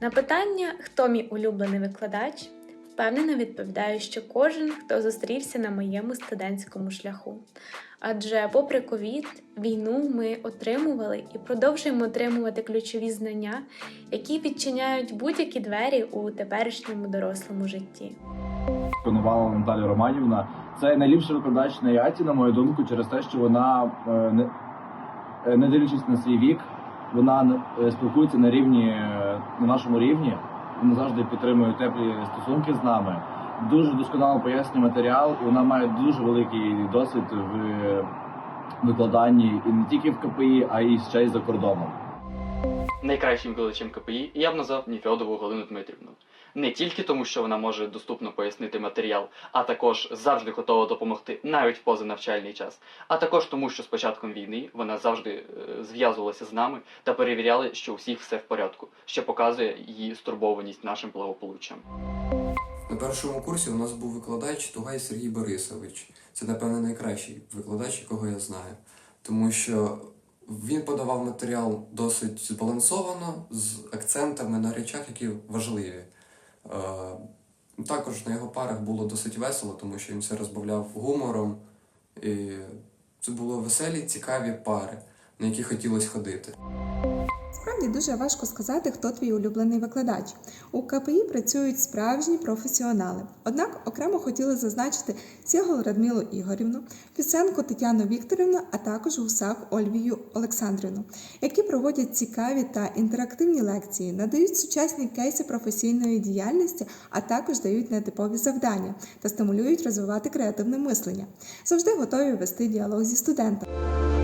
На питання, хто мій улюблений викладач, впевнено відповідаю, що кожен, хто зустрівся на моєму студентському шляху. Адже, попри ковід, війну ми отримували і продовжуємо отримувати ключові знання, які відчиняють будь-які двері у теперішньому дорослому житті. Панувала Наталя Романівна. Це найліпший викладач на ЯТі, на мою думку, через те, що вона, е, не, е, дивлячись на свій вік, вона е, спілкується на рівні, на нашому рівні. Вони завжди підтримує теплі стосунки з нами. Дуже досконало пояснює матеріал, і вона має дуже великий досвід в викладанні і не тільки в КПІ, а й ще й за кордоном. Найкращим викладачем КПІ я б назвав Ніфьодову Галину Дмитрівну. Не тільки тому, що вона може доступно пояснити матеріал, а також завжди готова допомогти навіть в позанавчальний час, а також тому, що з початком війни вона завжди е, зв'язувалася з нами та перевіряла, що у все в порядку, що показує її стурбованість нашим благополуччям. На першому курсі у нас був викладач Тугай Сергій Борисович. Це, напевно, найкращий викладач, якого я знаю. Тому що він подавав матеріал досить збалансовано, з акцентами на речах, які важливі. Е, Також на його парах було досить весело, тому що він все розбавляв гумором. І це були веселі, цікаві пари, на які хотілося ходити. Справді дуже важко сказати, хто твій улюблений викладач. У КПІ працюють справжні професіонали. Однак окремо хотіли зазначити Сєгол Радмилу Ігорівну, Фісенко Тетяну Вікторівну, а також Гусак Ольвію Олександрівну, які проводять цікаві та інтерактивні лекції, надають сучасні кейси професійної діяльності, а також дають нетипові завдання та стимулюють розвивати креативне мислення. Завжди готові вести діалог зі студентами.